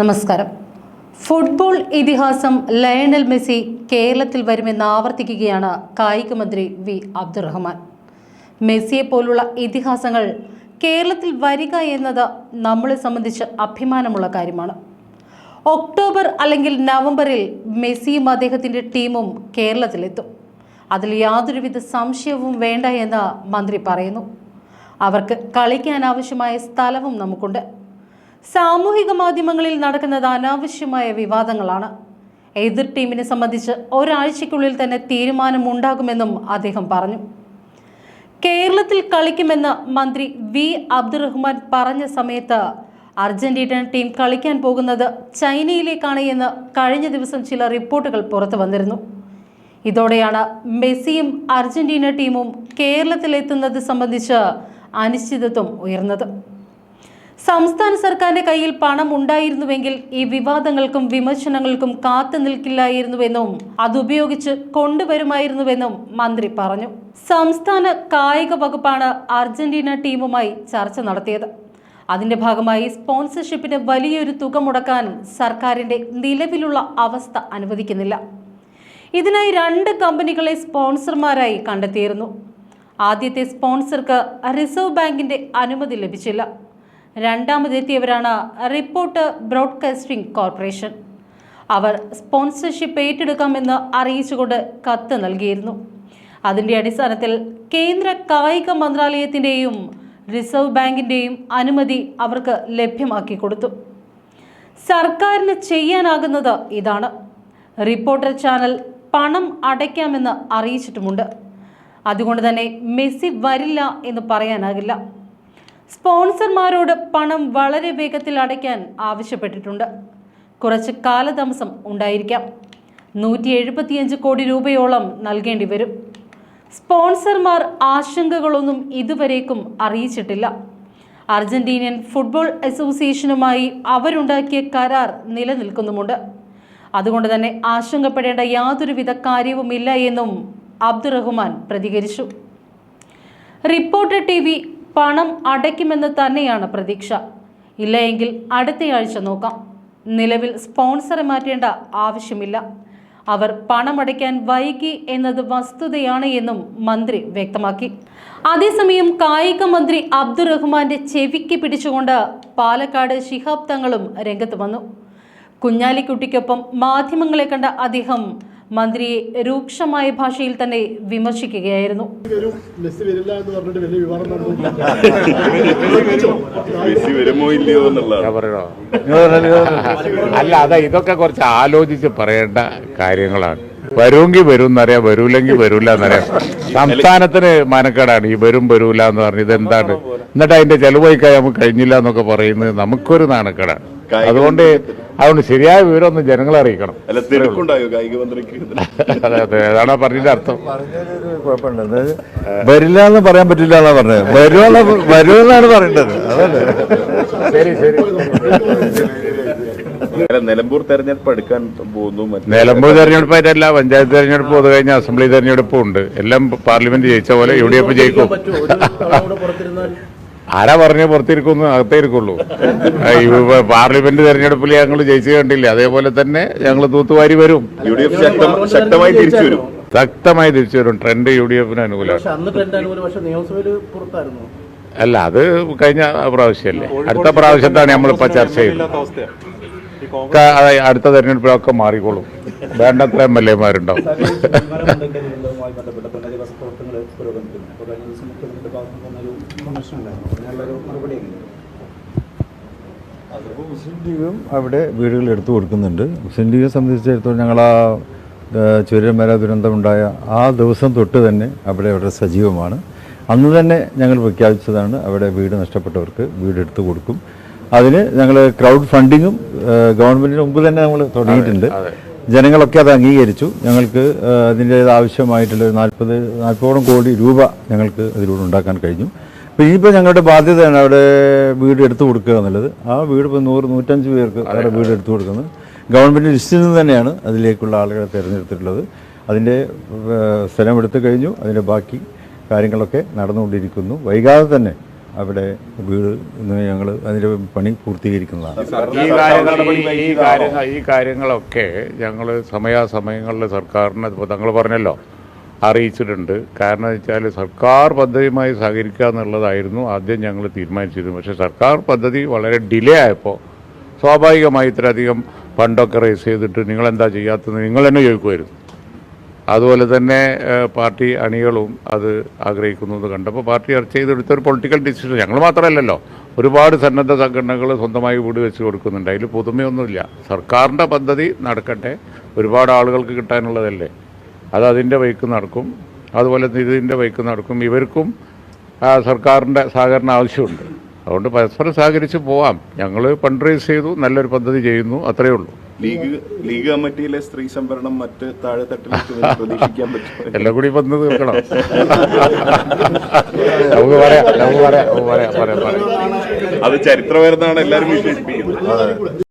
നമസ്കാരം. ഫുട്ബോൾ ഇതിഹാസം Lionel Messi കേരളത്തിൽ വരുമെന്ന് ആവർത്തിക്കുകയാണ് കായിക മന്ത്രി വി അബ്ദുറഹ്മാൻ. മെസ്സിയെ പോലുള്ള ഇതിഹാസങ്ങൾ കേരളത്തിൽ വരിക എന്നത് നമ്മളെ സംബന്ധിച്ച് അഭിമാനമുള്ള കാര്യമാണ്. ഒക്ടോബർ അല്ലെങ്കിൽ നവംബറിൽ മെസ്സിയും അദ്ദേഹത്തിന്റെ ടീമും കേരളത്തിലെത്തും. അതിൽ യാതൊരുവിധ സംശയവും വേണ്ട എന്ന് മന്ത്രി പറയുന്നു. അവർക്ക് കളിക്കാൻ ആവശ്യമായ സ്ഥലവും നമുക്കുണ്ട്. സാമൂഹിക മാധ്യമങ്ങളിൽ നടക്കുന്നത് അനാവശ്യമായ വിവാദങ്ങളാണ്. എതിർ ടീമിനെ സംബന്ധിച്ച് ഒരാഴ്ചയ്ക്കുള്ളിൽ തന്നെ തീരുമാനമുണ്ടാകുമെന്നും അദ്ദേഹം പറഞ്ഞു. കേരളത്തിൽ കളിക്കുമെന്ന് മന്ത്രി വി. അബ്ദുറഹ്മാൻ പറഞ്ഞ സമയത്ത് അർജന്റീന ടീം കളിക്കാൻ പോകുന്നത് ചൈനയിലേക്കാണ് എന്ന് കഴിഞ്ഞ ദിവസം ചില റിപ്പോർട്ടുകൾ പുറത്തു വന്നിരുന്നു. ഇതോടെയാണ് മെസ്സിയും അർജന്റീന ടീമും കേരളത്തിലെത്തുന്നത് സംബന്ധിച്ച് അനിശ്ചിതത്വം ഉയർന്നത്. സംസ്ഥാന സർക്കാരിന്റെ കയ്യിൽ പണം ഉണ്ടായിരുന്നുവെങ്കിൽ ഈ വിവാദങ്ങൾക്കും വിമർശനങ്ങൾക്കും കാത്തു നിൽക്കില്ലായിരുന്നുവെന്നും അതുപയോഗിച്ച് കൊണ്ടുവരുമായിരുന്നുവെന്നും മന്ത്രി പറഞ്ഞു. സംസ്ഥാന കായിക വകുപ്പാണ് അർജന്റീന ടീമുമായി ചർച്ച നടത്തിയത്. അതിന്റെ ഭാഗമായി സ്പോൺസർഷിപ്പിന് വലിയൊരു തുക മുടക്കാൻ സർക്കാരിന്റെ നിലവിലുള്ള അവസ്ഥ അനുവദിക്കുന്നില്ല. ഇതിനായി രണ്ട് കമ്പനികളെ സ്പോൺസർമാരായി കണ്ടെത്തിയിരുന്നു. ആദ്യത്തെ സ്പോൺസർക്ക് റിസർവ് ബാങ്കിന്റെ അനുമതി ലഭിച്ചില്ല. രണ്ടാമതെത്തിയവരാണ് റിപ്പോർട്ട് ബ്രോഡ്കാസ്റ്റിംഗ് കോർപ്പറേഷൻ. അവർ സ്പോൺസർഷിപ്പ് ഏറ്റെടുക്കാമെന്ന് അറിയിച്ചുകൊണ്ട് കത്ത് നൽകിയിരുന്നു. അതിന്റെ അടിസ്ഥാനത്തിൽ കേന്ദ്ര കായിക മന്ത്രാലയത്തിന്റെയും റിസർവ് ബാങ്കിന്റെയും അനുമതി അവർക്ക് ലഭ്യമാക്കി കൊടുത്തു. സർക്കാരിന് ചെയ്യാനാകുന്നത് ഇതാണ്. റിപ്പോർട്ടർ ചാനൽ പണം അടയ്ക്കാമെന്ന് അറിയിച്ചിട്ടുമുണ്ട്. അതുകൊണ്ട് തന്നെ മെസ്സി വരില്ല എന്ന് പറയാനാകില്ല. സ്പോൺസർമാരോട് പണം വളരെ വേഗത്തിൽ അടയ്ക്കാൻ ആവശ്യപ്പെട്ടിട്ടുണ്ട്. കുറച്ച് കാലതാമസം ഉണ്ടായിരിക്കാം. നൂറ്റി എഴുപത്തിയഞ്ച് കോടി രൂപയോളം നൽകേണ്ടി വരും. സ്പോൺസർമാർ ആശങ്കകളൊന്നും ഇതുവരേക്കും അറിയിച്ചിട്ടില്ല. അർജന്റീനിയൻ ഫുട്ബോൾ അസോസിയേഷനുമായി അവരുണ്ടാക്കിയ കരാർ നിലനിൽക്കുന്നുമുണ്ട്. അതുകൊണ്ട് തന്നെ ആശങ്കപ്പെടേണ്ട യാതൊരുവിധ കാര്യവുമില്ല എന്നും അബ്ദുറഹ്മാൻ പ്രതികരിച്ചു. റിപ്പോർട്ടർ ടി വി പണം അടയ്ക്കുമെന്ന് തന്നെയാണ് പ്രതീക്ഷ. ഇല്ലയെങ്കിൽ അടുത്തയാഴ്ച നോക്കാം. നിലവിൽ സ്പോൺസറെ മാറ്റേണ്ട ആവശ്യമില്ല. അവർ പണമടയ്ക്കാൻ വൈകി എന്നത് വസ്തുതയാണ് എന്നും മന്ത്രി വ്യക്തമാക്കി. അതേസമയം കായിക മന്ത്രി അബ്ദുറഹ്മാന്റെ ചെവിക്ക് പിടിച്ചുകൊണ്ട് പാലക്കാട് ശിഹാബ് തങ്ങളും രംഗത്ത് വന്നു. കുഞ്ഞാലിക്കുട്ടിക്കൊപ്പം മാധ്യമങ്ങളെ കണ്ട അദ്ദേഹം മന്ത്രിയെ രൂക്ഷമായ ഭാഷയിൽ തന്നെ വിമർശിക്കുകയായിരുന്നു. അല്ല അതാ ഇതൊക്കെ കുറച്ച് ആലോചിച്ച് പറയേണ്ട കാര്യങ്ങളാണ്. വരുമെങ്കിൽ വരും എന്നറിയാം വരൂലെങ്കിൽ വരൂല എന്നറിയാം. സംസ്ഥാനത്തിന് മാനക്കേടാണ്. ഈ വരും വരൂല എന്ന് പറഞ്ഞ് ഇതെന്താണ്? എന്നിട്ട് അതിന്റെ ചെലവഴിക്കാൻ നമുക്ക് കഴിഞ്ഞില്ല എന്നൊക്കെ പറയുന്നത് നമുക്കൊരു നാണക്കേടാണ്. അതുകൊണ്ട് അതുകൊണ്ട് ശരിയായ വിവരമൊന്നും ജനങ്ങളെ അറിയിക്കണം. അല്ല തിരക്കുണ്ടായോ കായിക മന്ത്രിക്ക്? അതാണ് പറഞ്ഞതിന്റെ അർത്ഥം. കുഴപ്പമുണ്ട്. വരില്ല എന്ന് പറയാൻ പറ്റില്ല എന്നാ പറഞ്ഞത്. വരുമെന്ന വരുമെന്നാണ് പറയേണ്ടത്. അതല്ലേ? ശരി ശരി. നിലമ്പൂർ തെരഞ്ഞെടുപ്പ് എടുക്കാൻ പോകുന്നു മറ്റേ- നിലമ്പൂർ തെരഞ്ഞെടുപ്പായിട്ടല്ല പഞ്ചായത്ത് തെരഞ്ഞെടുപ്പ് അത് കഴിഞ്ഞ അസംബ്ലി തെരഞ്ഞെടുപ്പും ഉണ്ട്. എല്ലാം പാർലമെന്റ് ജയിച്ച പോലെ യു ഡി എഫ് ജയിക്കും. ആരാ പറഞ്ഞ പുറത്തിരിക്കുന്നു അകത്തേ ഇരിക്കുള്ളൂ ആ, പാർലമെന്റ് തെരഞ്ഞെടുപ്പിൽ ഞങ്ങൾ ജയിച്ചു കണ്ടില്ല? അതേപോലെ തന്നെ ഞങ്ങൾ തൂത്തുവാരി വരും. യു ഡി എഫ് ശക്തമായി തിരിച്ചു വരും. ശക്തമായി തിരിച്ചു വരും. ട്രെൻഡ് യു ഡി എഫിന് അനുകൂലമാണ് അന്ന് ട്രെൻഡ് അനുകൂലം പക്ഷെ നിയമസഭയിൽ പുറത്തായിരുന്നു. അല്ല അത് കഴിഞ്ഞ പ്രാവശ്യമല്ലേ? അടുത്ത പ്രാവശ്യത്താണ് നമ്മളിപ്പോ ചർച്ച ചെയ്യുന്നത് അടുത്ത തെരഞ്ഞെടുപ്പിലൊക്കെ മാറിക്കോളും. വേണ്ടത്ര എം എൽ എമാരുണ്ടാവും അതിപ്പോൾ മുസ്ലിം ലീഗും അവിടെ വീടുകൾ എടുത്തു കൊടുക്കുന്നുണ്ട്. മുസ്ലിം ലീഗിനെ സംബന്ധിച്ചിടത്തോളം ഞങ്ങൾ ആ ചുരമര ദുരന്തമുണ്ടായ ആ ദിവസം തൊട്ട് തന്നെ അവിടെ അവിടെ സജീവമാണ്. അന്ന് തന്നെ ഞങ്ങൾ പ്രഖ്യാപിച്ചതാണ് അവിടെ വീട് നഷ്ടപ്പെട്ടവർക്ക് വീട് എടുത്തു കൊടുക്കും. അതിന് ഞങ്ങൾ ക്രൗഡ് ഫണ്ടിങ്ങും ഗവൺമെന്റിന് മുമ്പ് തന്നെ നമ്മൾ തുടങ്ങിയിട്ടുണ്ട്. ജനങ്ങളൊക്കെ അത് അംഗീകരിച്ചു. ഞങ്ങൾക്ക് അതിന്റെ ആവശ്യമായിട്ടുള്ള നാൽപ്പത് നാൽപ്പതോളം കോടി രൂപ ഞങ്ങൾക്ക് അതിലൂടെ ഉണ്ടാക്കാൻ കഴിഞ്ഞു. അപ്പോൾ ഇനിയിപ്പോൾ ഞങ്ങളുടെ ബാധ്യതയാണ് അവിടെ വീട് എടുത്തു കൊടുക്കുക എന്നുള്ളത്. ആ വീട് ഇപ്പോൾ നൂറ് നൂറ്റഞ്ച് പേർക്ക് അവിടെ വീട് എടുത്തു കൊടുക്കുന്നത്. ഗവൺമെന്റ് ലിസ്റ്റിൽ നിന്ന് തന്നെയാണ് അതിലേക്കുള്ള ആളുകളെ തിരഞ്ഞെടുത്തിട്ടുള്ളത്. അതിന്റെ സ്ഥലം എടുത്തു കഴിഞ്ഞു. അതിന്റെ ബാക്കി കാര്യങ്ങളൊക്കെ നടന്നുകൊണ്ടിരിക്കുന്നു. വൈകാതെ തന്നെ അവിടെ വീട് ഞങ്ങൾ അതിന്റെ പണി പൂർത്തീകരിക്കുന്നതാണ്. ഈ കാര്യങ്ങൾ ഈ- കാര്യങ്ങളൊക്കെ ഞങ്ങൾ സമയാസമയങ്ങളിൽ സർക്കാരിന് ഇപ്പോൾ തങ്ങൾ പറഞ്ഞല്ലോ. അറിയിച്ചിട്ടുണ്ട്. കാരണം വെച്ചാൽ സർക്കാർ പദ്ധതിയുമായി സഹകരിക്കുക എന്നുള്ളതായിരുന്നു ആദ്യം ഞങ്ങൾ തീരുമാനിച്ചിരുന്നു പക്ഷേ സർക്കാർ പദ്ധതി വളരെ ഡിലേ ആയപ്പോൾ സ്വാഭാവികമായി ഇത്രയധികം ഫണ്ടൊക്കെ റേസ് ചെയ്തിട്ട് നിങ്ങൾ എന്താ ചെയ്യാത്തത് നിങ്ങൾ തന്നെ ചോദിക്കുമായിരുന്നു അതുപോലെ തന്നെ പാർട്ടി അണികളും അത് ആഗ്രഹിക്കുന്നത് കണ്ടപ്പോൾ പാർട്ടി ചർച്ച ചെയ്തെടുത്ത ഒരു പൊളിറ്റിക്കൽ ഡിസിഷൻ ഞങ്ങൾ മാത്രമല്ലല്ലോ. ഒരുപാട് സന്നദ്ധ സംഘടനകൾ സ്വന്തമായി വീട് വെച്ച് കൊടുക്കുന്നുണ്ട്. അതിൽ പുതുമയൊന്നുമില്ല. സർക്കാരിന്റെ പദ്ധതി നടക്കട്ടെ. ഒരുപാട് ആളുകൾക്ക് കിട്ടാനുള്ളതല്ലേ. അത് അതിന്റെ വഴിക്ക് നടക്കും. അതുപോലെ ഇതിന്റെ വഴിക്ക് നടക്കും. ഇവർക്കും സർക്കാരിന്റെ സഹകരണം ആവശ്യമുണ്ട്. അതുകൊണ്ട് പരസ്പരം സഹകരിച്ച് പോവാം. ഞങ്ങൾ ഫണ്ട് റേസ് ചെയ്തു നല്ലൊരു പദ്ധതി ചെയ്യുന്നു അത്രയേ ഉള്ളൂ. ലീഗ് ലീഗ് കമ്മിറ്റിയിലെ സ്ത്രീ സംവരണം മറ്റ് താഴെത്തട്ടിലേക്ക് പ്രതീക്ഷിക്കാൻ പറ്റും. എല്ലാം കൂടി വന്ന് തീർക്കണം. നമുക്ക് പറയാം നമുക്ക് പറയാം പറയാം പറയാം അത് ചരിത്രപരന്നാണ് എല്ലാവരും വിശേഷിപ്പിക്കുന്നത്